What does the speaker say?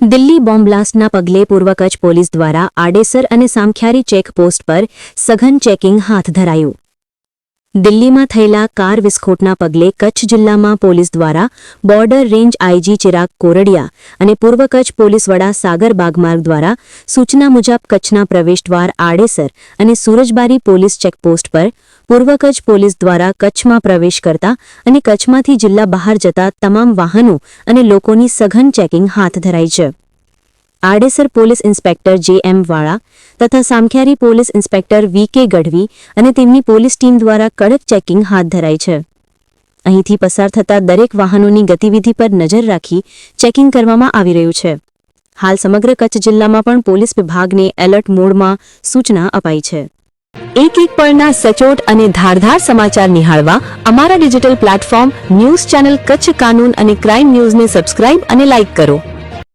Delhi bomb બ્લાસ્ટના પગલે પૂર્વ Kutch police દ્વારા આડેસર અને સામખ્યારી ચેકપોસ્ટ પર સઘન ચેકિંગ હાથ ધરાયું. દિલ્હીમાં થયેલા કાર વિસ્ફોટના પગલે કચ્છ જિલ્લામાં પોલીસ દ્વારા border range IG Chirag Kordiya અને પૂર્વ કચ્છ પોલીસ વડા સાગર બાગમાર્ગ દ્વારા સૂચના મુજબ કચ્છના પ્રવેશદ્વાર આડેસર અને સુરજબારી પોલીસ ચેકપોસ્ટ પર પૂર્વ કચ્છ પોલીસ દ્વારા કચ્છમાં પ્રવેશ કરતા અને કચ્છમાંથી જિલ્લા બહાર જતા તમામ વાહનો અને લોકોની સઘન ચેકિંગ હાથ ધરાઈ છે. આડેસર પોલીસ ઇન્સ્પેક્ટર જે એમ વાળા તથા સામખ્યારી પોલીસ ઇન્સ્પેક્ટર વી કે ગઢવી અને તેમની પોલીસ ટીમ દ્વારા કડક ચેકિંગ હાથ ધરાઈ છે. અહીંથી પસાર થતા દરેક વાહનોની ગતિવિધિ પર નજર રાખી ચેકિંગ કરવામાં આવી રહ્યું છે. હાલ સમગ્ર કચ્છ જિલ્લામાં પણ પોલીસ વિભાગને એલર્ટ મોડમાં સૂચના અપાઈ છે. એક એક પળના સચોટ અને ધારધાર સમાચાર નિહાળવા અમારા digital platform news channel Kutch કાનૂન અને ક્રાઇમ ન્યૂઝને સબસ્ક્રાઇબ અને લાઇક કરો.